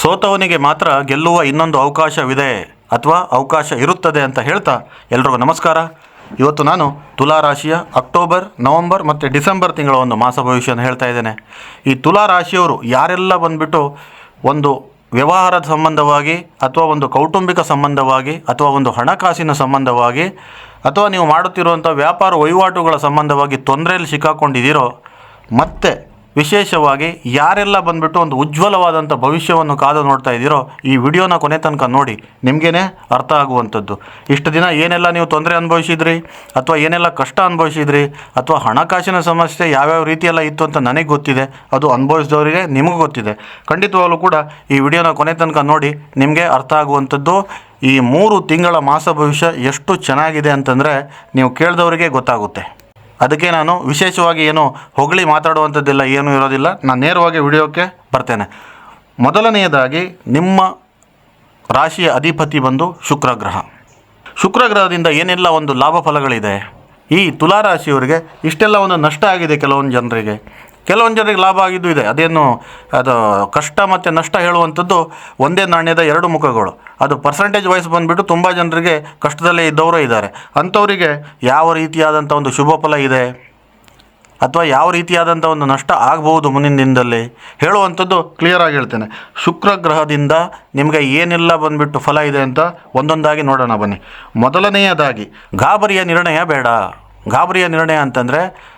ಸೋತವನಿಗೆ ಮಾತ್ರ ಗೆಲ್ಲುವ ಇನ್ನೊಂದು ಅವಕಾಶವಿದೆ ಅಥವಾ ಅವಕಾಶ ಇರುತ್ತದೆ ಅಂತ ಹೇಳ್ತಾ ಎಲ್ರಿಗೂ ನಮಸ್ಕಾರ. ಇವತ್ತು ನಾನು ತುಲಾ ರಾಶಿಯ ಅಕ್ಟೋಬರ್, ನವಂಬರ್ ಮತ್ತು ಡಿಸೆಂಬರ್ ತಿಂಗಳ ಒಂದು ಮಾಸ ಭವಿಷ್ಯನ ಹೇಳ್ತಾ ಇದ್ದೇನೆ. ಈ ತುಲಾ ರಾಶಿಯವರು ಯಾರೆಲ್ಲ ಬಂದುಬಿಟ್ಟು ಒಂದು ವ್ಯವಹಾರದ ಸಂಬಂಧವಾಗಿ ಅಥವಾ ಒಂದು ಕೌಟುಂಬಿಕ ಸಂಬಂಧವಾಗಿ ಅಥವಾ ಒಂದು ಹಣಕಾಸಿನ ಸಂಬಂಧವಾಗಿ ಅಥವಾ ನೀವು ಮಾಡುತ್ತಿರುವಂಥ ವ್ಯಾಪಾರ ವಹಿವಾಟುಗಳ ಸಂಬಂಧವಾಗಿ ತೊಂದರೆಯಲ್ಲಿ ಸಿಕ್ಕಾಕೊಂಡಿದ್ದೀರೋ, ಮತ್ತೆ ವಿಶೇಷವಾಗಿ ಯಾರೆಲ್ಲ ಬಂದ್ಬಿಟ್ಟು ಒಂದು ಉಜ್ವಲವಾದಂಥ ಭವಿಷ್ಯವನ್ನು ಕಾದು ನೋಡ್ತಾ ಇದ್ದೀರೋ ಈ ವಿಡಿಯೋನ ಕೊನೆ ತನಕ ನೋಡಿ. ನಿಮಗೇನೆ ಅರ್ಥ ಆಗುವಂಥದ್ದು. ಇಷ್ಟು ದಿನ ಏನೆಲ್ಲ ನೀವು ತೊಂದರೆ ಅನುಭವಿಸಿದ್ರಿ? ಅಥವಾ ಏನೆಲ್ಲ ಕಷ್ಟ ಅನುಭವಿಸಿದ್ರಿ? ಅಥವಾ ಹಣಕಾಸಿನ ಸಮಸ್ಯೆ ಯಾವ್ಯಾವ ರೀತಿಯೆಲ್ಲ ಇತ್ತು ಅಂತ ನನಗೆ ಗೊತ್ತಿದೆ. ಅದು ಅನುಭವಿಸಿದವರಿಗೆ ನಿಮಗೂ ಗೊತ್ತಿದೆ. ಖಂಡಿತವಾಗಲೂ ಕೂಡ ಈ ವಿಡಿಯೋನ ಕೊನೆ ತನಕ ನೋಡಿ ನಿಮಗೆ ಅರ್ಥ ಆಗುವಂಥದ್ದು. ಈ ಮೂರು ತಿಂಗಳ ಮಾಸ ಭವಿಷ್ಯ ಎಷ್ಟು ಚೆನ್ನಾಗಿದೆ ಅಂತಂದರೆ ನೀವು ಕೇಳಿದವರಿಗೆ ಗೊತ್ತಾಗುತ್ತೆ. ಅದಕ್ಕೆ ನಾನು ವಿಶೇಷವಾಗಿ ಏನು ಹೊಗಳಿ ಮಾತಾಡುವಂಥದ್ದಿಲ್ಲ, ಏನೂ ಇರೋದಿಲ್ಲ. ನಾನು ನೇರವಾಗಿ ವಿಡಿಯೋಕ್ಕೆ ಬರ್ತೇನೆ. ಮೊದಲನೆಯದಾಗಿ ನಿಮ್ಮ ರಾಶಿಯ ಅಧಿಪತಿ ಬಂದು ಶುಕ್ರ ಗ್ರಹ ಶುಕ್ರ ಗ್ರಹದಿಂದ ಏನೆಲ್ಲ ಒಂದು ಲಾಭ ಫಲಗಳಿದೆ? ಈ ತುಲಾ ರಾಶಿಯವರಿಗೆ ಇಷ್ಟೆಲ್ಲ ಒಂದು ನಷ್ಟ ಆಗಿದೆ ಕೆಲವೊಂದು ಜನರಿಗೆ. ಕೆಲವೊಂದು ಜನರಿಗೆ ಲಾಭ ಆಗಿದ್ದು ಇದೆ. ಅದೇನು, ಅದು ಕಷ್ಟ ಮತ್ತು ನಷ್ಟ ಹೇಳುವಂಥದ್ದು ಒಂದೇ ನಾಣ್ಯದ ಎರಡು ಮುಖಗಳು. ಅದು ಪರ್ಸೆಂಟೇಜ್ ವೈಸ್ ಬಂದುಬಿಟ್ಟು ತುಂಬ ಜನರಿಗೆ ಕಷ್ಟದಲ್ಲೇ ಇದ್ದವರೇ ಇದ್ದಾರೆ. ಅಂಥವರಿಗೆ ಯಾವ ರೀತಿಯಾದಂಥ ಒಂದು ಶುಭ ಫಲ ಇದೆ? ಅಥವಾ ಯಾವ ರೀತಿಯಾದಂಥ ಒಂದು ನಷ್ಟ ಆಗಬಹುದು ಮುಂದಿನ ದಿನದಲ್ಲಿ? ಹೇಳುವಂಥದ್ದು ಕ್ಲಿಯರ್ ಆಗಿ ಹೇಳ್ತೇನೆ. ಶುಕ್ರ ಗ್ರಹದಿಂದ ನಿಮಗೆ ಏನೆಲ್ಲ ಬಂದುಬಿಟ್ಟು ಫಲ ಇದೆ ಅಂತ ಒಂದೊಂದಾಗಿ ನೋಡೋಣ ಬನ್ನಿ. ಮೊದಲನೆಯದಾಗಿ ಗಾಬರಿಯ ನಿರ್ಣಯ ಬೇಡ. ಗಾಬರಿಯ ನಿರ್ಣಯ ಅಂತಂದರೆ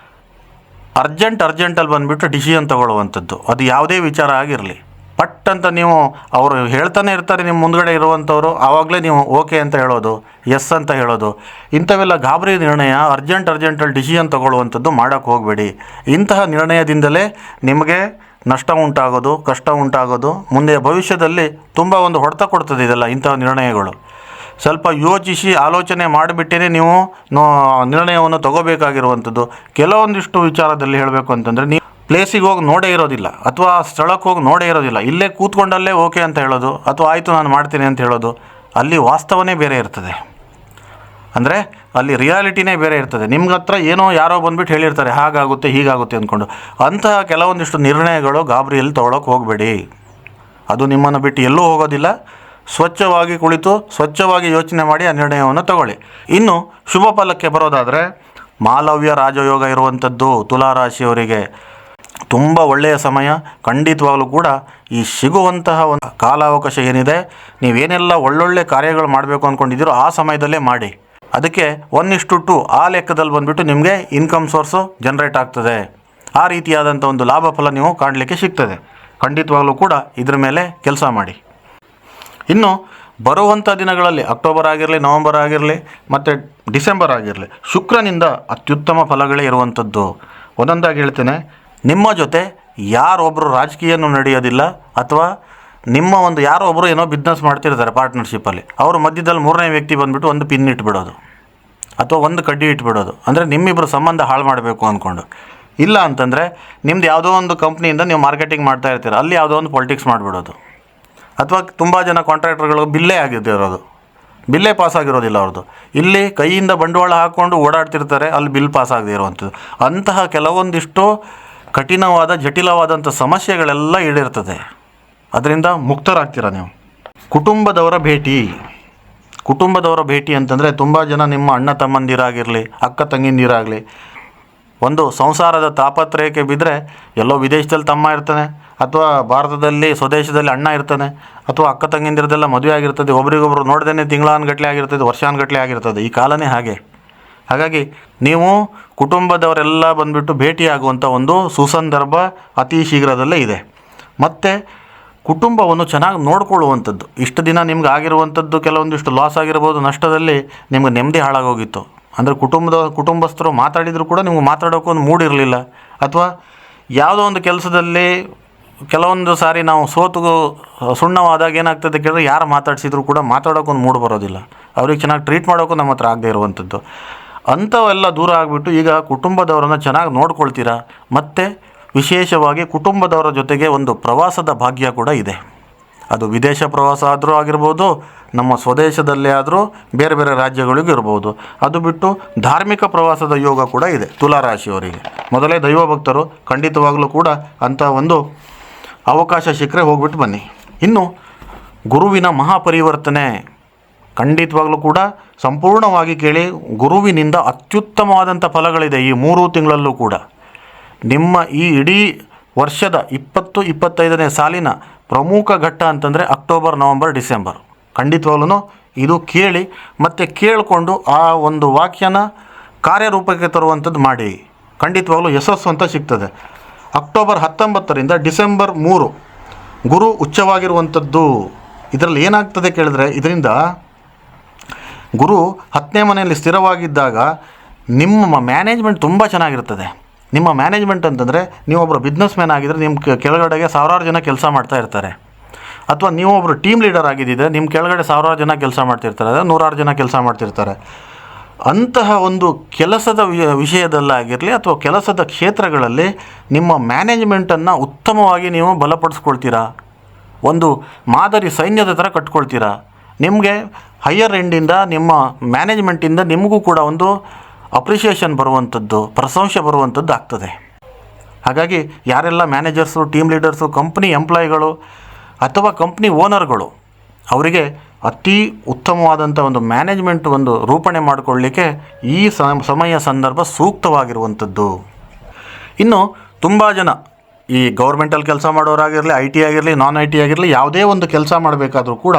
ಅರ್ಜೆಂಟ್ ಅರ್ಜೆಂಟಲ್ಲಿ ಬಂದುಬಿಟ್ಟು ಡಿಸಿಷನ್ ತೊಗೊಳ್ಳುವಂಥದ್ದು. ಅದು ಯಾವುದೇ ವಿಚಾರ ಆಗಿರಲಿ. ಪಟ್ ಅಂತ ನೀವು, ಅವರು ಹೇಳ್ತಾನೆ ಇರ್ತಾರೆ ನಿಮ್ಮ ಮುಂದ್ಗಡೆ ಇರುವಂಥವ್ರು, ಆವಾಗಲೇ ನೀವು ಓಕೆ ಅಂತ ಹೇಳೋದು ಎಸ್ ಅಂತ ಹೇಳೋದು. ಇಂಥವೆಲ್ಲ ಗಾಬರಿ ನಿರ್ಣಯ ಅರ್ಜೆಂಟ್ ಅರ್ಜೆಂಟಲ್ಲಿ ಡಿಸಿಷನ್ ತೊಗೊಳ್ಳುವಂಥದ್ದು ಮಾಡೋಕ್ಕೆ ಹೋಗಬೇಡಿ. ಇಂತಹ ನಿರ್ಣಯದಿಂದಲೇ ನಿಮಗೆ ನಷ್ಟ ಉಂಟಾಗೋದು, ಕಷ್ಟ ಉಂಟಾಗೋದು, ಮುಂದೆ ಭವಿಷ್ಯದಲ್ಲಿ ತುಂಬ ಒಂದು ಹೊಡೆತ ಕೊಡ್ತದೆ ಇದೆಲ್ಲ ಇಂತಹ ನಿರ್ಣಯಗಳು. ಸ್ವಲ್ಪ ಯೋಚಿಸಿ ಆಲೋಚನೆ ಮಾಡಿಬಿಟ್ಟೇ ನೀವು ನಿರ್ಣಯವನ್ನು ತಗೋಬೇಕಾಗಿರುವಂಥದ್ದು. ಕೆಲವೊಂದಿಷ್ಟು ವಿಚಾರದಲ್ಲಿ ಹೇಳಬೇಕು ಅಂತಂದರೆ, ನೀವು ಪ್ಲೇಸಿಗೆ ಹೋಗಿ ನೋಡೇ ಇರೋದಿಲ್ಲ, ಅಥವಾ ಸ್ಥಳಕ್ಕೆ ಹೋಗಿ ನೋಡೇ ಇರೋದಿಲ್ಲ. ಇಲ್ಲೇ ಕೂತ್ಕೊಂಡಲ್ಲೇ ಓಕೆ ಅಂತ ಹೇಳೋದು, ಅಥವಾ ಆಯಿತು ನಾನು ಮಾಡ್ತೀನಿ ಅಂತ ಹೇಳೋದು, ಅಲ್ಲಿ ವಾಸ್ತವನೇ ಬೇರೆ ಇರ್ತದೆ. ಅಂದರೆ ಅಲ್ಲಿ ರಿಯಾಲಿಟಿನೇ ಬೇರೆ ಇರ್ತದೆ. ನಿಮ್ಗೆ ಹತ್ರ ಏನೋ ಯಾರೋ ಬಂದ್ಬಿಟ್ಟು ಹೇಳಿರ್ತಾರೆ, ಹಾಗಾಗುತ್ತೆ, ಹೀಗಾಗುತ್ತೆ ಅಂದ್ಕೊಂಡು. ಅಂತಹ ಕೆಲವೊಂದಿಷ್ಟು ನಿರ್ಣಯಗಳು ಗಾಬರಿಯಲ್ಲಿ ತೊಗೊಳಕ್ಕೆ ಹೋಗಬೇಡಿ. ಅದು ನಿಮ್ಮನ್ನು ಬಿಟ್ಟು ಎಲ್ಲೂ ಹೋಗೋದಿಲ್ಲ. ಸ್ವಚ್ಛವಾಗಿ ಕುಳಿತು ಸ್ವಚ್ಛವಾಗಿ ಯೋಚನೆ ಮಾಡಿ ಆ ನಿರ್ಣಯವನ್ನು ತಗೊಳ್ಳಿ. ಇನ್ನು ಶುಭ ಫಲಕ್ಕೆ ಬರೋದಾದರೆ ಮಾಲವ್ಯ ರಾಜಯೋಗ ಇರುವಂಥದ್ದು ತುಲಾರಾಶಿಯವರಿಗೆ ತುಂಬ ಒಳ್ಳೆಯ ಸಮಯ. ಖಂಡಿತವಾಗಲೂ ಕೂಡ ಈ ಸಿಗುವಂತಹ ಒಂದು ಕಾಲಾವಕಾಶ ಏನಿದೆ, ನೀವೇನೆಲ್ಲ ಒಳ್ಳೊಳ್ಳೆ ಕಾರ್ಯಗಳು ಮಾಡಬೇಕು ಅಂದ್ಕೊಂಡಿದ್ದೀರೋ ಆ ಸಮಯದಲ್ಲೇ ಮಾಡಿ. ಅದಕ್ಕೆ ಒನ್ ಇಷ್ಟು ಟು ಆ ಲೆಕ್ಕದಲ್ಲಿ ಬಂದುಬಿಟ್ಟು ನಿಮಗೆ ಇನ್ಕಮ್ ಸೋರ್ಸು ಜನ್ರೇಟ್ ಆಗ್ತದೆ. ಆ ರೀತಿಯಾದಂಥ ಒಂದು ಲಾಭ ಫಲ ನೀವು ಕಾಣಲಿಕ್ಕೆ ಸಿಗ್ತದೆ. ಖಂಡಿತವಾಗಲೂ ಕೂಡ ಇದ್ರ ಮೇಲೆ ಕೆಲಸ ಮಾಡಿ. ಇನ್ನು ಬರುವಂಥ ದಿನಗಳಲ್ಲಿ ಅಕ್ಟೋಬರ್ ಆಗಿರಲಿ, ನವಂಬರ್ ಆಗಿರಲಿ, ಮತ್ತು ಡಿಸೆಂಬರ್ ಆಗಿರಲಿ, ಶುಕ್ರನಿಂದ ಅತ್ಯುತ್ತಮ ಫಲಗಳೇ ಇರುವಂಥದ್ದು. ಒಂದೊಂದಾಗಿ ಹೇಳ್ತೇನೆ, ನಿಮ್ಮ ಜೊತೆ ಯಾರೊಬ್ಬರು ರಾಜಕೀಯನೂ ನಡೆಯೋದಿಲ್ಲ, ಅಥವಾ ನಿಮ್ಮ ಒಂದು ಯಾರೋ ಒಬ್ಬರು ಏನೋ ಬಿಸ್ನೆಸ್ ಮಾಡ್ತಿರ್ತಾರೆ ಪಾರ್ಟ್ನರ್ಶಿಪ್ಪಲ್ಲಿ ಅವ್ರ ಮಧ್ಯದಲ್ಲಿ ಮೂರನೇ ವ್ಯಕ್ತಿ ಬಂದುಬಿಟ್ಟು ಒಂದು ಪಿನ್ ಇಟ್ಬಿಡೋದು, ಅಥವಾ ಒಂದು ಕಡ್ಡಿ ಇಟ್ಬಿಡೋದು. ಅಂದರೆ ನಿಮ್ಮಿಬ್ಬರು ಸಂಬಂಧ ಹಾಳು ಮಾಡಬೇಕು ಅಂದ್ಕೊಂಡು ಇಲ್ಲ ಅಂತಂದರೆ, ನಿಮ್ದು ಯಾವುದೋ ಒಂದು ಕಂಪ್ನಿಯಿಂದ ನೀವು ಮಾರ್ಕೆಟಿಂಗ್ ಮಾಡ್ತಾ ಇರ್ತೀರ, ಅಲ್ಲಿ ಯಾವುದೋ ಒಂದು ಪೊಲಿಟಿಕ್ಸ್ ಮಾಡಿಬಿಡೋದು. ಅಥವಾ ತುಂಬ ಜನ ಕಾಂಟ್ರಾಕ್ಟರ್ಗಳು ಬಿಲ್ಲೇ ಆಗಿದ್ದಿರೋದು ಬಿಲ್ಲೇ ಪಾಸ್ ಆಗಿರೋದಿಲ್ಲ ಅವ್ರದ್ದು. ಇಲ್ಲಿ ಕೈಯಿಂದ ಬಂಡವಾಳ ಹಾಕ್ಕೊಂಡು ಓಡಾಡ್ತಿರ್ತಾರೆ, ಅಲ್ಲಿ ಬಿಲ್ ಪಾಸ್ ಆಗದೆ ಇರುವಂಥದ್ದು. ಅಂತಹ ಕೆಲವೊಂದಿಷ್ಟು ಕಠಿಣವಾದ, ಜಟಿಲವಾದಂಥ ಸಮಸ್ಯೆಗಳೆಲ್ಲ ಈಡಿರ್ತದೆ. ಅದರಿಂದ ಮುಕ್ತರಾಗ್ತೀರ ನೀವು? ಕುಟುಂಬದವರ ಭೇಟಿ. ಕುಟುಂಬದವರ ಭೇಟಿ ಅಂತಂದರೆ ತುಂಬ ಜನ ನಿಮ್ಮ ಅಣ್ಣ ತಮ್ಮಂದಿರಾಗಿರಲಿ, ಅಕ್ಕ ತಂಗಿಂದಿರಾಗಲಿ ಒಂದು ಸಂಸಾರದ ತಾಪತ್ರಯಕ್ಕೆ ಬಿದ್ದರೆ ಎಲ್ಲೋ ವಿದೇಶದಲ್ಲಿ ತಮ್ಮ ಇರ್ತಾನೆ, ಅಥವಾ ಭಾರತದಲ್ಲಿ, ಸ್ವದೇಶದಲ್ಲಿ ಅಣ್ಣ ಇರ್ತಾನೆ, ಅಥವಾ ಅಕ್ಕ ತಂಗಿಂದಿರದೆಲ್ಲ ಮದುವೆ ಆಗಿರ್ತದೆ, ಒಬ್ರಿಗೊಬ್ರು ನೋಡ್ದೇ ತಿಂಗಳಾನ್ಗಟ್ಲೆ ಆಗಿರ್ತದೆ, ವರ್ಷಾನ್ಗಟ್ಲೆ ಆಗಿರ್ತದೆ. ಈ ಕಾಲನೇ ಹಾಗೆ. ಹಾಗಾಗಿ ನೀವು ಕುಟುಂಬದವರೆಲ್ಲ ಬಂದುಬಿಟ್ಟು ಭೇಟಿಯಾಗುವಂಥ ಒಂದು ಸುಸಂದರ್ಭ ಅತಿ ಶೀಘ್ರದಲ್ಲೇ ಇದೆ. ಮತ್ತು ಕುಟುಂಬವನ್ನು ಚೆನ್ನಾಗಿ ನೋಡ್ಕೊಳ್ಳುವಂಥದ್ದು. ಇಷ್ಟು ದಿನ ನಿಮ್ಗೆ ಆಗಿರುವಂಥದ್ದು ಕೆಲವೊಂದಿಷ್ಟು ಲಾಸ್ ಆಗಿರ್ಬೋದು, ನಷ್ಟದಲ್ಲಿ ನಿಮ್ಗೆ ನೆಮ್ಮದಿ ಹಾಳಾಗೋಗಿತ್ತು. ಅಂದರೆ ಕುಟುಂಬದ ಕುಟುಂಬಸ್ಥರು ಮಾತಾಡಿದರೂ ಕೂಡ ನಿಮ್ಗೆ ಮಾತಾಡೋಕೆ ಒಂದು ಮೂಡ್ ಇರಲಿಲ್ಲ. ಅಥವಾ ಯಾವುದೋ ಒಂದು ಕೆಲಸದಲ್ಲಿ ಕೆಲವೊಂದು ಸಾರಿ ನಾವು ಸೋತು ಸುಣ್ಣವಾದಾಗ ಏನಾಗ್ತದೆ ಕೇಳಿದ್ರೆ ಯಾರು ಮಾತಾಡಿಸಿದ್ರು ಕೂಡ ಮಾತಾಡೋಕೆ ಒಂದು ಮೂಡ್ ಬರೋದಿಲ್ಲ. ಅವ್ರಿಗೆ ಚೆನ್ನಾಗಿ ಟ್ರೀಟ್ ಮಾಡೋಕ್ಕೂ ನಮ್ಮ ಹತ್ರ ಆಗದೆ ಇರುವಂಥದ್ದು. ಅಂಥವೆಲ್ಲ ದೂರ ಆಗಿಬಿಟ್ಟು ಈಗ ಕುಟುಂಬದವರನ್ನು ಚೆನ್ನಾಗಿ ನೋಡ್ಕೊಳ್ತೀರಾ? ಮತ್ತು ವಿಶೇಷವಾಗಿ ಕುಟುಂಬದವರ ಜೊತೆಗೆ ಒಂದು ಪ್ರವಾಸದ ಭಾಗ್ಯ ಕೂಡ ಇದೆ. ಅದು ವಿದೇಶ ಪ್ರವಾಸ ಆದರೂ ಆಗಿರ್ಬೋದು ನಮ್ಮ ಸ್ವದೇಶದಲ್ಲೇ ಆದರೂ ಬೇರೆ ಬೇರೆ ರಾಜ್ಯಗಳಿಗೂ ಇರ್ಬೋದು. ಅದು ಬಿಟ್ಟು ಧಾರ್ಮಿಕ ಪ್ರವಾಸದ ಯೋಗ ಕೂಡ ಇದೆ ತುಲಾರಾಶಿಯವರಿಗೆ. ಮೊದಲೇ ದೈವ ಭಕ್ತರು ಖಂಡಿತವಾಗಲೂ ಕೂಡ ಅಂಥ ಒಂದು ಅವಕಾಶ ಸಿಕ್ಕರೆ ಹೋಗ್ಬಿಟ್ಟು ಬನ್ನಿ. ಇನ್ನು ಗುರುವಿನ ಮಹಾಪರಿವರ್ತನೆ ಖಂಡಿತವಾಗಲೂ ಕೂಡ ಸಂಪೂರ್ಣವಾಗಿ ಕೇಳಿ ಗುರುವಿನಿಂದ ಅತ್ಯುತ್ತಮವಾದಂಥ ಫಲಗಳಿದೆ ಈ ಮೂರು ತಿಂಗಳಲ್ಲೂ ಕೂಡ. ನಿಮ್ಮ ಈ ಇಡೀ ವರ್ಷದ ಇಪ್ಪತ್ತು ಇಪ್ಪತ್ತೈದನೇ ಸಾಲಿನ ಪ್ರಮುಖ ಘಟ್ಟ ಅಂತಂದರೆ ಅಕ್ಟೋಬರ್, ನವಂಬರ್, ಡಿಸೆಂಬರ್. ಖಂಡಿತವಾಗ್ಲೂ ಇದು ಕೇಳಿ ಮತ್ತು ಕೇಳಿಕೊಂಡು ಆ ಒಂದು ವಾಕ್ಯನ ಕಾರ್ಯರೂಪಕ್ಕೆ ತರುವಂಥದ್ದು ಮಾಡಿ. ಖಂಡಿತವಾಗ್ಲೂ ಯಶಸ್ಸು ಅಂತ ಸಿಗ್ತದೆ. ಅಕ್ಟೋಬರ್ ಹತ್ತೊಂಬತ್ತರಿಂದ ಡಿಸೆಂಬರ್ ಮೂರು ಗುರು ಉಚ್ಚವಾಗಿರುವಂಥದ್ದು. ಇದರಲ್ಲಿ ಏನಾಗ್ತದೆ ಕೇಳಿದ್ರೆ ಇದರಿಂದ ಗುರು ಹತ್ತನೇ ಮನೆಯಲ್ಲಿ ಸ್ಥಿರವಾಗಿದ್ದಾಗ ನಿಮ್ಮ ಮ್ಯಾನೇಜ್ಮೆಂಟ್ ತುಂಬ ಚೆನ್ನಾಗಿರ್ತದೆ. ನಿಮ್ಮ ಮ್ಯಾನೇಜ್ಮೆಂಟ್ ಅಂತಂದರೆ ನೀವೊಬ್ಬರು ಬಿಸ್ನೆಸ್ ಮ್ಯಾನ್ ಆಗಿದ್ದರೆ ನಿಮ್ಮ ಕೆಳಗಡೆಗೆ ಸಾವಿರಾರು ಜನ ಕೆಲಸ ಮಾಡ್ತಾ ಇರ್ತಾರೆ. ಅಥವಾ ನೀವು ಒಬ್ಬರು ಟೀಮ್ ಲೀಡರ್ ಆಗಿದ್ದಿದೆ ನಿಮ್ಮ ಕೆಳಗಡೆ ಸಾವಿರಾರು ಜನ ಕೆಲಸ ಮಾಡ್ತಿರ್ತಾರೆ ನೂರಾರು ಜನ ಕೆಲಸ ಮಾಡ್ತಿರ್ತಾರೆ. ಅಂತಹ ಒಂದು ಕೆಲಸದ ವಿಷಯದಲ್ಲಾಗಿರಲಿ ಅಥವಾ ಕೆಲಸದ ಕ್ಷೇತ್ರಗಳಲ್ಲಿ ನಿಮ್ಮ ಮ್ಯಾನೇಜ್ಮೆಂಟನ್ನು ಉತ್ತಮವಾಗಿ ನೀವು ಬಲಪಡಿಸ್ಕೊಳ್ತೀರಾ? ಒಂದು ಮಾದರಿ ಸೈನ್ಯದ ಥರ ಕಟ್ಕೊಳ್ತೀರಾ? ನಿಮಗೆ ಹೈಯರ್ ಎಂಡಿಂದ ನಿಮ್ಮ ಮ್ಯಾನೇಜ್ಮೆಂಟಿಂದ ನಿಮಗೂ ಕೂಡ ಒಂದು ಅಪ್ರಿಷಿಯೇಷನ್ ಬರುವಂಥದ್ದು ಪ್ರಶಂಸೆ ಬರುವಂಥದ್ದು ಆಗ್ತದೆ. ಹಾಗಾಗಿ ಯಾರೆಲ್ಲ ಮ್ಯಾನೇಜರ್ಸು ಟೀಮ್ ಲೀಡರ್ಸು ಕಂಪ್ನಿ ಎಂಪ್ಲಾಯಿಗಳು ಅಥವಾ ಕಂಪ್ನಿ ಓನರ್ಗಳು ಅವರಿಗೆ ಅತಿ ಉತ್ತಮವಾದಂಥ ಒಂದು ಮ್ಯಾನೇಜ್ಮೆಂಟ್ ಒಂದು ರೂಪಣೆ ಮಾಡಿಕೊಳ್ಳಿಕ್ಕೆ ಈ ಸಮಯ ಸಂದರ್ಭ ಸೂಕ್ತವಾಗಿರುವಂಥದ್ದು. ಇನ್ನು ತುಂಬ ಜನ ಈ ಗೌರ್ಮೆಂಟಲ್ಲಿ ಕೆಲಸ ಮಾಡೋರಾಗಿರಲಿ, ಐ ಟಿ ಆಗಿರಲಿ, ನಾನ್ ಐ ಟಿ ಆಗಿರಲಿ ಯಾವುದೇ ಒಂದು ಕೆಲಸ ಮಾಡಬೇಕಾದ್ರೂ ಕೂಡ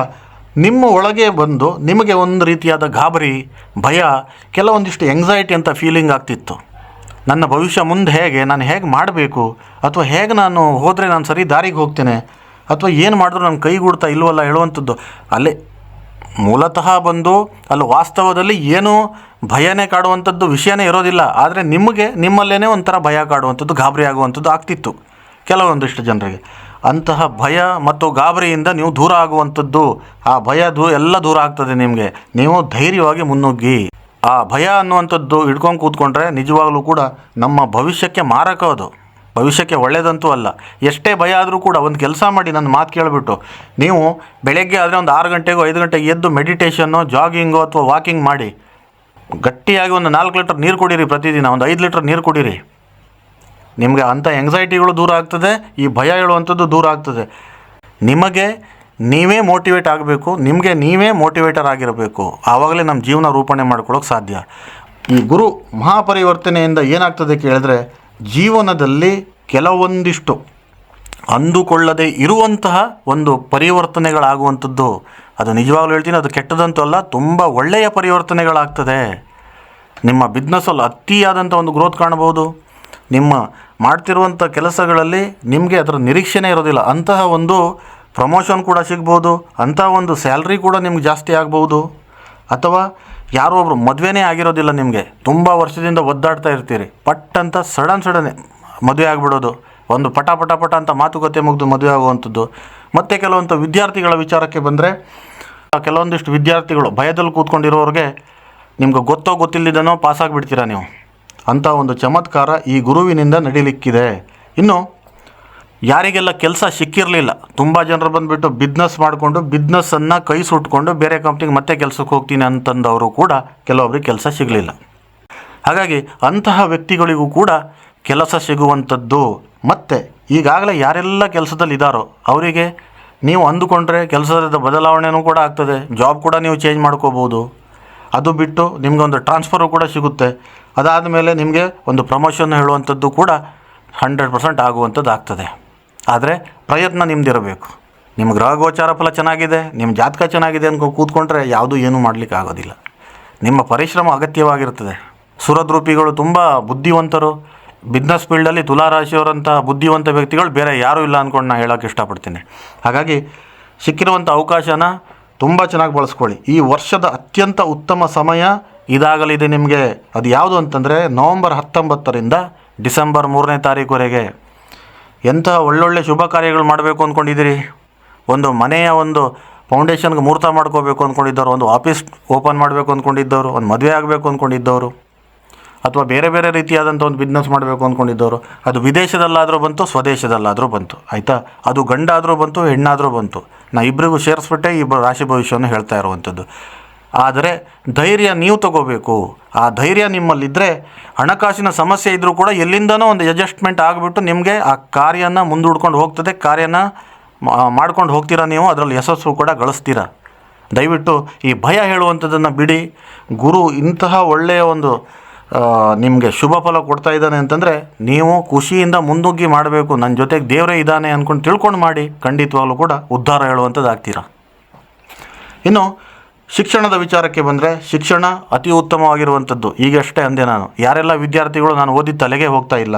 ನಿಮ್ಮ ಒಳಗೆ ಬಂದು ನಿಮಗೆ ಒಂದು ರೀತಿಯಾದ ಗಾಬರಿ, ಭಯ, ಕೆಲವೊಂದಿಷ್ಟು ಎಂಗ್ಸೈಟಿ ಅಂತ ಫೀಲಿಂಗ್ ಆಗ್ತಿತ್ತು. ನನ್ನ ಭವಿಷ್ಯ ಮುಂದೆ ಹೇಗೆ, ನಾನು ಹೇಗೆ ಮಾಡಬೇಕು, ಅಥವಾ ಹೇಗೆ ನಾನು ಹೋದರೆ ನಾನು ಸರಿ ದಾರಿಗೆ ಹೋಗ್ತೇನೆ ಅಥವಾ ಏನು ಮಾಡಿದ್ರು ನನ್ನ ಕೈಗೂಡ್ತಾ ಇಲ್ವಲ್ಲ ಹೇಳುವಂಥದ್ದು. ಅಲ್ಲೇ ಮೂಲತಃ ಬಂದು ಅಲ್ಲಿ ವಾಸ್ತವದಲ್ಲಿ ಏನೂ ಭಯನೇ ಕಾಡುವಂಥದ್ದು ವಿಷಯನೇ ಇರೋದಿಲ್ಲ. ಆದರೆ ನಿಮಗೆ ನಿಮ್ಮಲ್ಲೇ ಒಂಥರ ಭಯ ಕಾಡುವಂಥದ್ದು, ಗಾಬರಿ ಆಗುವಂಥದ್ದು ಆಗ್ತಿತ್ತು ಕೆಲವೊಂದಿಷ್ಟು ಜನರಿಗೆ. ಅಂತಹ ಭಯ ಮತ್ತು ಗಾಬರಿಯಿಂದ ನೀವು ದೂರ ಆಗುವಂಥದ್ದು, ಆ ಭಯ ದೂ, ಎಲ್ಲ ದೂರ ಆಗ್ತದೆ ನಿಮಗೆ. ನೀವು ಧೈರ್ಯವಾಗಿ ಮುನ್ನುಗ್ಗಿ. ಆ ಭಯ ಅನ್ನುವಂಥದ್ದು ಹಿಡ್ಕೊಂಡು ಕೂತ್ಕೊಂಡ್ರೆ ನಿಜವಾಗಲೂ ಕೂಡ ನಮ್ಮ ಭವಿಷ್ಯಕ್ಕೆ ಮಾರಕ ಅದು. ಭವಿಷ್ಯಕ್ಕೆ ಒಳ್ಳೆಯದಂತೂ ಅಲ್ಲ. ಎಷ್ಟೇ ಭಯ ಆದರೂ ಕೂಡ ಒಂದು ಕೆಲಸ ಮಾಡಿ ನನ್ನ ಮಾತು ಕೇಳಿಬಿಟ್ಟು, ನೀವು ಬೆಳಗ್ಗೆ ಆದರೆ ಒಂದು ಆರು ಗಂಟೆಗೋ ಐದು ಗಂಟೆಗೆ ಎದ್ದು ಮೆಡಿಟೇಷನ್ನು ಜಾಗಿಂಗು ಅಥವಾ ವಾಕಿಂಗ್ ಮಾಡಿ, ಗಟ್ಟಿಯಾಗಿ ಒಂದು ನಾಲ್ಕು ಲೀಟರ್ ನೀರು ಕುಡೀರಿ ಪ್ರತಿದಿನ, ಒಂದು ಐದು ಲೀಟರ್ ನೀರು ಕುಡೀರಿ. ನಿಮಗೆ ಅಂಥ ಎಂಗ್ಸೈಟಿಗಳು ದೂರ ಆಗ್ತದೆ, ಈ ಭಯ ಹೇಳುವಂಥದ್ದು ದೂರ ಆಗ್ತದೆ. ನಿಮಗೆ ನೀವೇ ಮೋಟಿವೇಟ್ ಆಗಬೇಕು, ನಿಮಗೆ ನೀವೇ ಮೋಟಿವೇಟರ್ ಆಗಿರಬೇಕು. ಆವಾಗಲೇ ನಮ್ಮ ಜೀವನ ರೂಪಣೆ ಮಾಡ್ಕೊಳ್ಳೋಕೆ ಸಾಧ್ಯ. ಈ ಗುರು ಮಹಾಪರಿವರ್ತನೆಯಿಂದ ಏನಾಗ್ತದೆ ಕೇಳಿದ್ರೆ ಜೀವನದಲ್ಲಿ ಕೆಲವೊಂದಿಷ್ಟು ಅಂದುಕೊಳ್ಳದೆ ಇರುವಂತಹ ಒಂದು ಪರಿವರ್ತನೆಗಳಾಗುವಂಥದ್ದು. ಅದು ನಿಜವಾಗ್ಲೂ ಹೇಳ್ತೀನಿ, ಅದು ಕೆಟ್ಟದಂತೂ ಅಲ್ಲ, ತುಂಬ ಒಳ್ಳೆಯ ಪರಿವರ್ತನೆಗಳಾಗ್ತದೆ. ನಿಮ್ಮ ಬಿಸ್ನೆಸ್ಸಲ್ಲಿ ಅತಿಯಾದಂಥ ಒಂದು ಗ್ರೋತ್ ಕಾಣಬಹುದು. ನಿಮ್ಮ ಮಾಡ್ತಿರುವಂಥ ಕೆಲಸಗಳಲ್ಲಿ ನಿಮಗೆ ಅದರ ನಿರೀಕ್ಷೆನೇ ಇರೋದಿಲ್ಲ. ಅಂತಹ ಒಂದು ಪ್ರಮೋಷನ್ ಕೂಡ ಸಿಗ್ಬೋದು, ಅಂತಹ ಒಂದು ಸ್ಯಾಲ್ರಿ ಕೂಡ ನಿಮ್ಗೆ ಜಾಸ್ತಿ ಆಗ್ಬೋದು ಅಥವಾ ಯಾರೋ ಒಬ್ರು ಮದುವೆನೇ ಆಗಿರೋದಿಲ್ಲ ನಿಮಗೆ. ತುಂಬ ವರ್ಷದಿಂದ ಒದ್ದಾಡ್ತಾ ಇರ್ತೀರಿ. ಪಟ್ ಅಂತ ಸಡನ್ ಸಡನ್ ಮದುವೆ ಆಗಿಬಿಡೋದು. ಒಂದು ಪಟ ಪಟ ಪಟ ಅಂತ ಮಾತುಕತೆ ಮುಗಿದು ಮದುವೆ ಆಗುವಂಥದ್ದು. ಮತ್ತು ಕೆಲವೊಂದು ವಿದ್ಯಾರ್ಥಿಗಳ ವಿಚಾರಕ್ಕೆ ಬಂದರೆ, ಕೆಲವೊಂದಿಷ್ಟು ವಿದ್ಯಾರ್ಥಿಗಳು ಭಯದಲ್ಲಿ ಕೂತ್ಕೊಂಡಿರೋರಿಗೆ ನಿಮ್ಗೆ ಗೊತ್ತೋ ಗೊತ್ತಿಲ್ಲದನೋ ಪಾಸಾಗಿಬಿಡ್ತೀರಾ ನೀವು? ಅಂಥ ಒಂದು ಚಮತ್ಕಾರ ಈ ಗುರುವಿನಿಂದ ನಡೀಲಿಕ್ಕಿದೆ. ಇನ್ನು ಯಾರಿಗೆಲ್ಲ ಕೆಲಸ ಸಿಕ್ಕಿರಲಿಲ್ಲ, ತುಂಬ ಜನರು ಬಂದುಬಿಟ್ಟು ಬಿಸ್ನೆಸ್ ಮಾಡಿಕೊಂಡು ಬಿಸ್ನೆಸ್ಸನ್ನು ಕೈ ಸುಟ್ಕೊಂಡು ಬೇರೆ ಕಂಪ್ನಿಗೆ ಮತ್ತೆ ಕೆಲಸಕ್ಕೆ ಹೋಗ್ತೀನಿ ಅಂತಂದವರು ಕೂಡ ಕೆಲವೊಬ್ಬರಿಗೆ ಕೆಲಸ ಸಿಗಲಿಲ್ಲ. ಹಾಗಾಗಿ ಅಂತಹ ವ್ಯಕ್ತಿಗಳಿಗೂ ಕೂಡ ಕೆಲಸ ಸಿಗುವಂಥದ್ದು. ಮತ್ತು ಈಗಾಗಲೇ ಯಾರೆಲ್ಲ ಕೆಲಸದಲ್ಲಿ ಇದ್ದಾರೋ ಅವರಿಗೆ ನೀವು ಅಂದುಕೊಂಡ್ರೆ ಕೆಲಸದ ಬದಲಾವಣೆಯೂ ಕೂಡ ಆಗ್ತದೆ ಜಾಬ್ ಕೂಡ ನೀವು ಚೇಂಜ್ ಮಾಡ್ಕೋಬೋದು. ಅದು ಬಿಟ್ಟು ನಿಮಗೆ ಒಂದು ಟ್ರಾನ್ಸ್ಫರು ಕೂಡ ಸಿಗುತ್ತೆ. ಅದಾದ ಮೇಲೆ ನಿಮಗೆ ಒಂದು ಪ್ರಮೋಷನ್ ಹೇಳುವಂಥದ್ದು ಕೂಡ ಹಂಡ್ರೆಡ್ ಪರ್ಸೆಂಟ್ ಆಗುವಂಥದ್ದು ಆಗ್ತದೆ ಆದರೆ ಪ್ರಯತ್ನ ನಿಮ್ದಿರಬೇಕು. ನಿಮ್ಮ ಗ್ರಹ ಗೋಚಾರ ಫಲ ಚೆನ್ನಾಗಿದೆ ನಿಮ್ಮ ಜಾತಕ ಚೆನ್ನಾಗಿದೆ ಅಂದ್ಕೊಂಡು ಕೂತ್ಕೊಂಡ್ರೆ ಯಾವುದೂ ಏನೂ ಮಾಡಲಿಕ್ಕೆ ಆಗೋದಿಲ್ಲ. ನಿಮ್ಮ ಪರಿಶ್ರಮ ಅಗತ್ಯವಾಗಿರ್ತದೆ. ಸುರದ್ರೂಪಿಗಳು ತುಂಬ ಬುದ್ಧಿವಂತರು. ಬಿಸ್ನೆಸ್ ಫೀಲ್ಡಲ್ಲಿ ತುಲಾರಾಶಿಯವರಂಥ ಬುದ್ಧಿವಂತ ವ್ಯಕ್ತಿಗಳು ಬೇರೆ ಯಾರೂ ಇಲ್ಲ ಅಂದ್ಕೊಂಡು ನಾನು ಹೇಳೋಕ್ಕೆ ಇಷ್ಟಪಡ್ತೀನಿ. ಹಾಗಾಗಿ ಸಿಕ್ಕಿರುವಂಥ ಅವಕಾಶನ ತುಂಬ ಚೆನ್ನಾಗಿ ಬಳಸ್ಕೊಳ್ಳಿ. ಈ ವರ್ಷದ ಅತ್ಯಂತ ಉತ್ತಮ ಸಮಯ ಇದಾಗಲಿದೆ ನಿಮಗೆ. ಅದು ಯಾವುದು ಅಂತಂದರೆ ನವಂಬರ್ ಹತ್ತೊಂಬತ್ತರಿಂದ ಡಿಸೆಂಬರ್ ಮೂರನೇ ತಾರೀಕುವರೆಗೆ ಎಂಥ ಒಳ್ಳೊಳ್ಳೆ ಶುಭ ಕಾರ್ಯಗಳು ಮಾಡಬೇಕು ಅಂದ್ಕೊಂಡಿದ್ದೀರಿ? ಒಂದು ಮನೆಯ ಒಂದು ಫೌಂಡೇಶನ್ಗೆ ಮುಹೂರ್ತ ಮಾಡ್ಕೋಬೇಕು ಅಂದ್ಕೊಂಡಿದ್ದವರು, ಒಂದು ಆಫೀಸ್ ಓಪನ್ ಮಾಡಬೇಕು ಅಂದ್ಕೊಂಡಿದ್ದವರು, ಒಂದು ಮದುವೆ ಆಗಬೇಕು ಅಂದ್ಕೊಂಡಿದ್ದವರು, ಅಥವಾ ಬೇರೆ ಬೇರೆ ರೀತಿಯಾದಂಥ ಒಂದು ಬಿಸ್ನೆಸ್ ಮಾಡಬೇಕು ಅಂದ್ಕೊಂಡಿದ್ದವರು, ಅದು ವಿದೇಶದಲ್ಲಾದರೂ ಬಂತು, ಸ್ವದೇಶದಲ್ಲಾದರೂ ಬಂತು, ಆಯಿತಾ? ಅದು ಗಂಡಾದರೂ ಬಂತು, ಹೆಣ್ಣಾದರೂ ಬಂತು. ನಾ ಇಬ್ಬರಿಗೂ ಸೇರಿಸ್ಬಿಟ್ಟೆ ಇಬ್ಬರು ರಾಶಿ ಭವಿಷ್ಯವನ್ನು ಹೇಳ್ತಾ ಇರುವಂಥದ್ದು. ಆದರೆ ಧೈರ್ಯ ನೀವು ತಗೋಬೇಕು. ಆ ಧೈರ್ಯ ನಿಮ್ಮಲ್ಲಿದ್ದರೆ ಹಣಕಾಸಿನ ಸಮಸ್ಯೆ ಇದ್ದರೂ ಕೂಡ ಎಲ್ಲಿಂದನೂ ಒಂದು ಅಡ್ಜಸ್ಟ್ಮೆಂಟ್ ಆಗಿಬಿಟ್ಟು ನಿಮಗೆ ಆ ಕಾರ್ಯನ ಮುಂದೂಡ್ಕೊಂಡು ಹೋಗ್ತದೆ. ಕಾರ್ಯನ ಮಾಡ್ಕೊಂಡು ಹೋಗ್ತೀರಾ ನೀವು, ಅದರಲ್ಲಿ ಯಶಸ್ಸು ಕೂಡ ಗಳಿಸ್ತೀರ? ದಯವಿಟ್ಟು ಈ ಭಯ ಹೇಳುವಂಥದ್ದನ್ನು ಬಿಡಿ. ಗುರು ಇಂತಹ ಒಳ್ಳೆಯ ಒಂದು ನಿಮಗೆ ಶುಭ ಫಲ ಕೊಡ್ತಾ ಇದ್ದಾನೆ ಅಂತಂದರೆ ನೀವು ಖುಷಿಯಿಂದ ಮುಂದುಗ್ಗಿ ಮಾಡಬೇಕು. ನನ್ನ ಜೊತೆಗೆ ದೇವರೇ ಇದ್ದಾನೆ ಅಂದ್ಕೊಂಡು ತಿಳ್ಕೊಂಡು ಮಾಡಿ ಖಂಡಿತವಾಗಲೂ ಕೂಡ ಉದ್ಧಾರ ಹೇಳುವಂಥದ್ದು ಆಗ್ತೀರ ಇನ್ನು ಶಿಕ್ಷಣದ ವಿಚಾರಕ್ಕೆ ಬಂದರೆ ಶಿಕ್ಷಣ ಅತಿ ಉತ್ತಮವಾಗಿರುವಂಥದ್ದು. ಈಗಷ್ಟೇ ಅಂದೆ ನಾನು. ಯಾರೆಲ್ಲ ವಿದ್ಯಾರ್ಥಿಗಳು ನಾನು ಓದಿದ ತಲೆಗೆ ಹೋಗ್ತಾ ಇಲ್ಲ,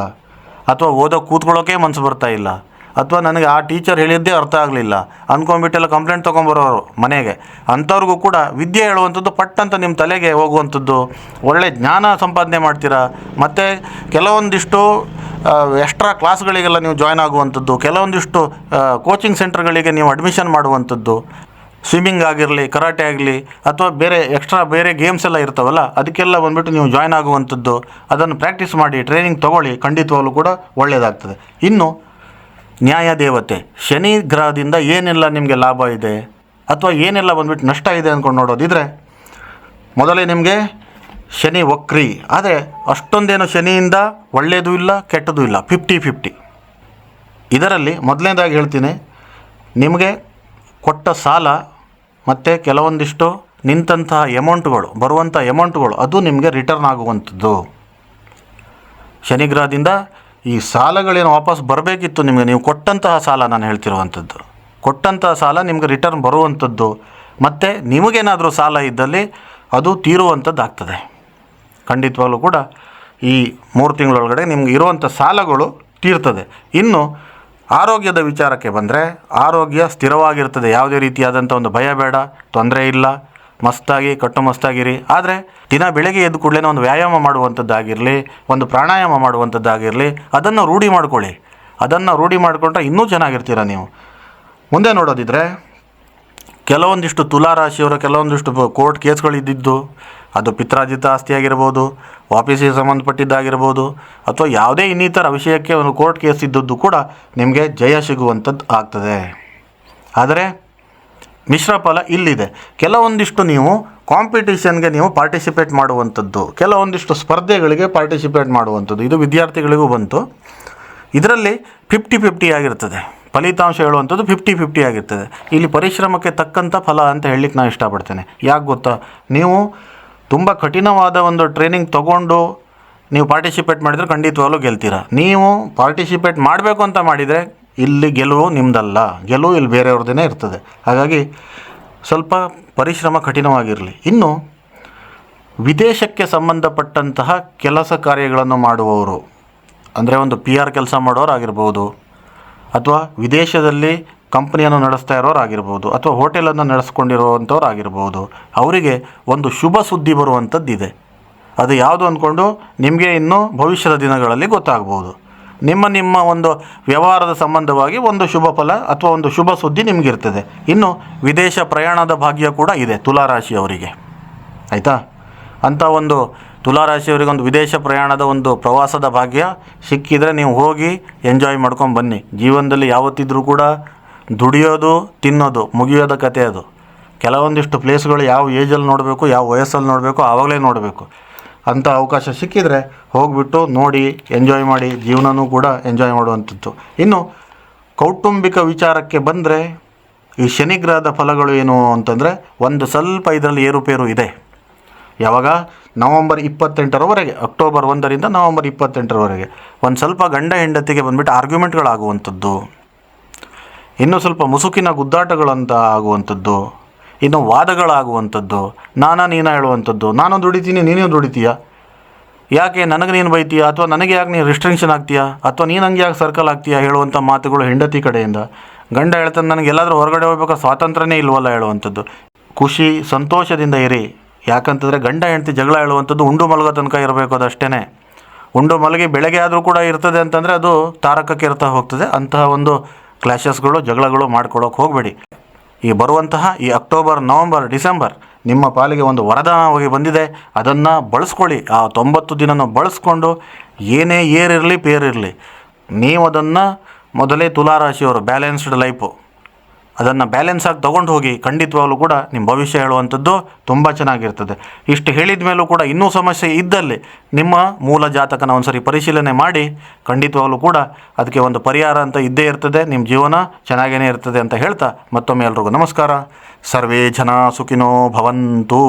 ಅಥವಾ ಓದೋ ಕೂತ್ಕೊಳ್ಳೋಕೆ ಮನಸ್ಸು ಬರ್ತಾ ಇಲ್ಲ, ಅಥವಾ ನನಗೆ ಆ ಟೀಚರ್ ಹೇಳಿದ್ದೇ ಅರ್ಥ ಆಗಲಿಲ್ಲ ಅಂದ್ಕೊಂಡ್ಬಿಟ್ಟೆಲ್ಲ ಕಂಪ್ಲೇಂಟ್ ತೊಗೊಂಬರೋರು ಮನೆಗೆ, ಅಂಥವ್ರಿಗೂ ಕೂಡ ವಿದ್ಯೆ ಹೇಳುವಂಥದ್ದು ಪಟ್ಟಂತ ನಿಮ್ಮ ತಲೆಗೆ ಹೋಗುವಂಥದ್ದು. ಒಳ್ಳೆ ಜ್ಞಾನ ಸಂಪಾದನೆ ಮಾಡ್ತೀರಾ? ಮತ್ತು ಕೆಲವೊಂದಿಷ್ಟು ಎಕ್ಸ್ಟ್ರಾ ಕ್ಲಾಸ್ಗಳಿಗೆಲ್ಲ ನೀವು ಜಾಯ್ನ್ ಆಗುವಂಥದ್ದು, ಕೆಲವೊಂದಿಷ್ಟು ಕೋಚಿಂಗ್ ಸೆಂಟರ್ಗಳಿಗೆ ನೀವು ಅಡ್ಮಿಷನ್ ಮಾಡುವಂಥದ್ದು. ಸ್ವಿಮ್ಮಿಂಗ್ ಆಗಿರಲಿ ಕರಾಟೆ ಆಗಲಿ ಅಥವಾ ಬೇರೆ ಎಕ್ಸ್ಟ್ರಾ ಬೇರೆ ಗೇಮ್ಸ್ ಎಲ್ಲ ಇರ್ತಾವಲ್ಲ, ಅದಕ್ಕೆಲ್ಲ ಬಂದುಬಿಟ್ಟು ನೀವು ಜಾಯ್ನ್ ಆಗುವಂಥದ್ದು, ಅದನ್ನು ಪ್ರಾಕ್ಟೀಸ್ ಮಾಡಿ ಟ್ರೈನಿಂಗ್ ತೊಗೊಳ್ಳಿ, ಖಂಡಿತವಾಗಲೂ ಕೂಡ ಒಳ್ಳೆಯದಾಗ್ತದೆ ಇನ್ನು, ನ್ಯಾಯ ದೇವತೆ, ಶನಿ ಗ್ರಹದಿಂದ ಏನೆಲ್ಲ ನಿಮಗೆ ಲಾಭ ಇದೆ, ಅಥವಾ ಏನೆಲ್ಲ ಬಂದ್ಬಿಟ್ಟು ನಷ್ಟ ಇದೆ ಅಂದ್ಕೊಂಡು ನೋಡೋದಿದ್ರೆ, ಮೊದಲೇ ನಿಮಗೆ ಶನಿ ವಕ್ರಿ, ಆದರೆ ಅಷ್ಟೊಂದೇನು ಶನಿಯಿಂದ ಒಳ್ಳೆಯದು ಇಲ್ಲ, ಕೆಟ್ಟದೂ ಇಲ್ಲ ಫಿಫ್ಟಿ ಫಿಫ್ಟಿ ಇದರಲ್ಲಿ ಮೊದಲನೇದಾಗಿ ಹೇಳ್ತೀನಿ, ನಿಮಗೆ ಕೊಟ್ಟ ಸಾಲ ಮತ್ತು ಕೆಲವೊಂದಿಷ್ಟು ನಿಂತಹ ಎಮೌಂಟ್ಗಳು ಬರುವಂಥ ಎಮೌಂಟ್ಗಳು ಅದು ನಿಮಗೆ ರಿಟರ್ನ್ ಆಗುವಂಥದ್ದು. ಶನಿಗ್ರಹದಿಂದ ಈ ಸಾಲಗಳೇನು ವಾಪಸ್ ಬರಬೇಕಿತ್ತು ನಿಮಗೆ? ನೀವು ಕೊಟ್ಟಂತಹ ಸಾಲ ನಾನು ಹೇಳ್ತಿರುವಂಥದ್ದು. ಕೊಟ್ಟಂತಹ ಸಾಲ ನಿಮಗೆ ರಿಟರ್ನ್ ಬರುವಂಥದ್ದು. ಮತ್ತು ನಿಮಗೇನಾದರೂ ಸಾಲ ಇದ್ದಲ್ಲಿ ಅದು ತೀರುವಂಥದ್ದು ಆಗ್ತದೆ ಖಂಡಿತವಾಗ್ಲೂ ಕೂಡ ಈ ಮೂರು ತಿಂಗಳೊಳಗಡೆ ನಿಮ್ಗೆ ಇರುವಂಥ ಸಾಲಗಳು ತೀರ್ತದೆ. ಇನ್ನು ಆರೋಗ್ಯದ ವಿಚಾರಕ್ಕೆ ಬಂದರೆ ಆರೋಗ್ಯ ಸ್ಥಿರವಾಗಿರ್ತದೆ. ಯಾವುದೇ ರೀತಿಯಾದಂಥ ಒಂದು ಭಯ ಬೇಡ, ತೊಂದರೆ ಇಲ್ಲ. ಮಸ್ತಾಗಿ, ಕಟ್ಟು ಮಸ್ತಾಗಿರಿ. ಆದರೆ ದಿನ ಬೆಳಗ್ಗೆ ಎದ್ದು ಕೂಡಲೇ ಒಂದು ವ್ಯಾಯಾಮ ಮಾಡುವಂಥದ್ದಾಗಿರಲಿ ಒಂದು ಪ್ರಾಣಾಯಾಮ ಮಾಡುವಂಥದ್ದಾಗಿರಲಿ ಅದನ್ನು ರೂಢಿ ಮಾಡಿಕೊಳ್ಳಿ. ಅದನ್ನು ರೂಢಿ ಮಾಡಿಕೊಂಡ್ರೆ ಇನ್ನೂ ಚೆನ್ನಾಗಿರ್ತೀರ ನೀವು. ಮುಂದೆ ನೋಡೋದಿದ್ರೆ, ಕೆಲವೊಂದಿಷ್ಟು ತುಲಾರಾಶಿಯವರ, ಕೆಲವೊಂದಿಷ್ಟು ಕೋರ್ಟ್ ಕೇಸ್ಗಳಿದ್ದಿದ್ದು ಅದು ಪಿತ್ರಾರ್ಜಿತ ಆಸ್ತಿ ಆಗಿರ್ಬೋದು ವಾಪೀಸಿಗೆ ಸಂಬಂಧಪಟ್ಟಿದ್ದಾಗಿರ್ಬೋದು, ಅಥವಾ ಯಾವುದೇ ಇನ್ನಿತರ ವಿಷಯಕ್ಕೆ ಒಂದು ಕೋರ್ಟ್ ಕೇಸ್ ಇದ್ದದ್ದು ಕೂಡ ನಿಮಗೆ ಜಯ ಸಿಗುವಂಥದ್ದು ಆಗ್ತದೆ. ಆದರೆ ಮಿಶ್ರ ಫಲ ಇಲ್ಲಿದೆ. ಕೆಲವೊಂದಿಷ್ಟು ನೀವು ಕಾಂಪಿಟೀಷನ್ಗೆ ನೀವು ಪಾರ್ಟಿಸಿಪೇಟ್ ಮಾಡುವಂಥದ್ದು, ಕೆಲವೊಂದಿಷ್ಟು ಸ್ಪರ್ಧೆಗಳಿಗೆ ಪಾರ್ಟಿಸಿಪೇಟ್ ಮಾಡುವಂಥದ್ದು, ಇದು ವಿದ್ಯಾರ್ಥಿಗಳಿಗೂ ಬಂತು. ಇದರಲ್ಲಿ ಫಿಫ್ಟಿ ಫಿಫ್ಟಿ ಆಗಿರ್ತದೆ. ಫಲಿತಾಂಶ ಹೇಳುವಂಥದ್ದು ಫಿಫ್ಟಿ ಫಿಫ್ಟಿ ಆಗಿರ್ತದೆ. ಇಲ್ಲಿ ಪರಿಶ್ರಮಕ್ಕೆ ತಕ್ಕಂಥ ಫಲ ಅಂತ ಹೇಳಲಿಕ್ಕೆ ನಾನು ಇಷ್ಟಪಡ್ತೇನೆ. ಯಾಕೆ ಗೊತ್ತಾ? ನೀವು ತುಂಬ ಕಠಿಣವಾದ ಒಂದು ಟ್ರೈನಿಂಗ್ ತಗೊಂಡು ನೀವು ಪಾರ್ಟಿಸಿಪೇಟ್ ಮಾಡಿದರೆ ಖಂಡಿತವಾಗ್ಲೂ ಗೆಲ್ತೀರಾ. ನೀವು ಪಾರ್ಟಿಸಿಪೇಟ್ ಮಾಡಬೇಕು ಅಂತ ಮಾಡಿದರೆ ಇಲ್ಲಿ ಗೆಲುವು ನಿಮ್ಮದಲ್ಲ ಗೆಲುವು ಇಲ್ಲಿ ಬೇರೆಯವ್ರದ್ದೇ ಇರ್ತದೆ. ಹಾಗಾಗಿ ಸ್ವಲ್ಪ ಪರಿಶ್ರಮ ಕಠಿಣವಾಗಿರಲಿ. ಇನ್ನು ವಿದೇಶಕ್ಕೆ ಸಂಬಂಧಪಟ್ಟಂತಹ ಕೆಲಸ ಕಾರ್ಯಗಳನ್ನು ಮಾಡುವವರು, ಅಂದರೆ ಒಂದು ಪಿ ಆರ್ ಕೆಲಸ ಮಾಡೋರು ಆಗಿರ್ಬೋದು ಅಥವಾ ವಿದೇಶದಲ್ಲಿ ಕಂಪ್ನಿಯನ್ನು ನಡೆಸ್ತಾ ಇರೋರು ಆಗಿರ್ಬೋದು ಅಥವಾ ಹೋಟೆಲನ್ನು ನಡೆಸ್ಕೊಂಡಿರುವಂಥವ್ರು ಆಗಿರ್ಬೋದು ಅವರಿಗೆ ಒಂದು ಶುಭ ಸುದ್ದಿ ಬರುವಂಥದ್ದಿದೆ. ಅದು ಯಾವುದು ಅಂದ್ಕೊಂಡು ನಿಮಗೆ ಇನ್ನು ಭವಿಷ್ಯದ ದಿನಗಳಲ್ಲಿ ಗೊತ್ತಾಗ್ಬೋದು. ನಿಮ್ಮ ನಿಮ್ಮ ಒಂದು ವ್ಯವಹಾರದ ಸಂಬಂಧವಾಗಿ ಒಂದು ಶುಭ ಫಲ ಅಥವಾ ಒಂದು ಶುಭ ಸುದ್ದಿ ನಿಮಗಿರ್ತದೆ. ಇನ್ನು ವಿದೇಶ ಪ್ರಯಾಣದ ಭಾಗ್ಯ ಕೂಡ ಇದೆ ತುಲಾರಾಶಿಯವರಿಗೆ. ಆಯಿತಾ? ಅಂಥ ಒಂದು ತುಲಾರಾಶಿಯವರಿಗೆ ಒಂದು ವಿದೇಶ ಪ್ರಯಾಣದ ಒಂದು ಪ್ರವಾಸದ ಭಾಗ್ಯ ಸಿಕ್ಕಿದರೆ ನೀವು ಹೋಗಿ ಎಂಜಾಯ್ ಮಾಡ್ಕೊಂಡು ಬನ್ನಿ. ಜೀವನದಲ್ಲಿ ಯಾವತ್ತಿದ್ರೂ ಕೂಡ ದುಡಿಯೋದು, ತಿನ್ನೋದು, ಮುಗಿಯೋದ ಕತೆ ಅದು. ಕೆಲವೊಂದಿಷ್ಟು ಪ್ಲೇಸ್ಗಳು ಯಾವ ಏಜಲ್ಲಿ ನೋಡಬೇಕು, ಯಾವ ವಯಸ್ಸಲ್ಲಿ ನೋಡಬೇಕು, ಆವಾಗಲೇ ನೋಡಬೇಕು. ಅಂಥ ಅವಕಾಶ ಸಿಕ್ಕಿದರೆ ಹೋಗಿಬಿಟ್ಟು ನೋಡಿ, ಎಂಜಾಯ್ ಮಾಡಿ, ಜೀವನನೂ ಕೂಡ ಎಂಜಾಯ್ ಮಾಡುವಂಥದ್ದು. ಇನ್ನು ಕೌಟುಂಬಿಕ ವಿಚಾರಕ್ಕೆ ಬಂದರೆ, ಈ ಶನಿಗ್ರಹದ ಫಲಗಳು ಏನು ಅಂತಂದರೆ, ಒಂದು ಸ್ವಲ್ಪ ಇದರಲ್ಲಿ ಏರುಪೇರು ಇದೆ. ಯಾವಾಗ? ನವಂಬರ್ ಇಪ್ಪತ್ತೆಂಟರವರೆಗೆ, ಅಕ್ಟೋಬರ್ ಒಂದರಿಂದ ನವಂಬರ್ ಇಪ್ಪತ್ತೆಂಟರವರೆಗೆ. ಒಂದು ಸ್ವಲ್ಪ ಗಂಡ ಹೆಂಡತಿಗೆ ಬಂದುಬಿಟ್ಟು ಆರ್ಗ್ಯುಮೆಂಟ್ಗಳಾಗುವಂಥದ್ದು ಇನ್ನು ಸ್ವಲ್ಪ ಮುಸುಕಿನ ಗುದ್ದಾಟಗಳಂತ ಆಗುವಂಥದ್ದು, ಇನ್ನು ವಾದಗಳಾಗುವಂಥದ್ದು, ನಾನಾ ನೀನು ಹೇಳುವಂಥದ್ದು ನಾನು ದುಡಿತೀನಿ, ನೀನು ದುಡಿತೀಯ? ಯಾಕೆ ನನಗೆ ನೀನು ಬೈತೀಯ? ಅಥವಾ ನನಗೆ ಯಾಕೆ ನೀನು ರಿಸ್ಟ್ರಿಕ್ಷನ್ ಆಗ್ತೀಯಾ? ಅಥವಾ ನೀನು ಹಂಗೆ ಯಾಕೆ ಸರ್ಕಲ್ ಆಗ್ತೀಯಾ ಹೇಳುವಂಥ ಮಾತುಗಳು ಹೆಂಡತಿ ಕಡೆಯಿಂದ. ಗಂಡ ಹೇಳ್ತಾನೆ ನನಗೆ ಎಲ್ಲಾದರೂ ಹೊರಗಡೆ ಹೋಗ್ಬೇಕಾದ್ರೆ ಸ್ವಾತಂತ್ರ್ಯನೇ ಇಲ್ವಲ್ಲ ಹೇಳುವಂಥದ್ದು. ಖುಷಿ, ಸಂತೋಷದಿಂದ ಇರಿ. ಯಾಕಂತಂದರೆ ಗಂಡ ಹೆಂಡತಿ ಜಗಳ ಹೇಳುವಂಥದ್ದು ಉಂಡು ಮಲಗೋ ತನಕ ಇರಬೇಕು ಅದಷ್ಟೇ ಉಂಡು ಮಲಗಿ ಬೆಳಗ್ಗೆ ಆದರೂ ಕೂಡ ಇರ್ತದೆ ಅಂತಂದರೆ ಅದು ತಾರಕಕ್ಕೆ ಇರ್ತಾ ಹೋಗ್ತದೆ. ಅಂತಹ ಒಂದು ಕ್ಲಾಶಸ್ಗಳು, ಜಗಳಗಳು ಮಾಡಿಕೊಡೋಕೆ ಹೋಗಬೇಡಿ. ಈ ಬರುವಂತಹ ಈ ಅಕ್ಟೋಬರ್, ನವಂಬರ್, ಡಿಸೆಂಬರ್ ನಿಮ್ಮ ಪಾಲಿಗೆ ಒಂದು ವರದಾನವಾಗಿ ಬಂದಿದೆ. ಅದನ್ನು ಬಳಸ್ಕೊಳ್ಳಿ. ಆ ತೊಂಬತ್ತು ದಿನನ ಬಳಸ್ಕೊಂಡು ಏನೇ ಏರಿರಲಿ, ಪೇರಿರಲಿ. ನೀವು ಅದನ್ನು ಮೊದಲೇ ತುಲಾರಾಶಿಯವರು ಬ್ಯಾಲೆನ್ಸ್ಡ್ ಲೈಫು ಅದನ್ನು ಬ್ಯಾಲೆನ್ಸ್ ಆಗಿ ತೊಗೊಂಡು ಹೋಗಿ ಖಂಡಿತವಾಗಲೂ ಕೂಡ ನಿಮ್ಮ ಭವಿಷ್ಯ ಹೇಳುವಂಥದ್ದು ತುಂಬ ಚೆನ್ನಾಗಿರ್ತದೆ. ಇಷ್ಟು ಹೇಳಿದ ಮೇಲೂ ಕೂಡ ಇನ್ನೂ ಸಮಸ್ಯೆ ಇದ್ದಲ್ಲಿ ನಿಮ್ಮ ಮೂಲ ಜಾತಕನ ಒಂದ್ಸರಿ ಪರಿಶೀಲನೆ ಮಾಡಿ ಖಂಡಿತವಾಗಲೂ ಕೂಡ ಅದಕ್ಕೆ ಒಂದು ಪರಿಹಾರ ಅಂತ ಇದ್ದೇ ಇರ್ತದೆ. ನಿಮ್ಮ ಜೀವನ ಚೆನ್ನಾಗೇ ಇರ್ತದೆ ಅಂತ ಹೇಳ್ತಾ ಮತ್ತೊಮ್ಮೆ ಎಲ್ರಿಗೂ ನಮಸ್ಕಾರ. ಸರ್ವೇ ಜನ ಸುಖಿನೋ ಭವಂತು.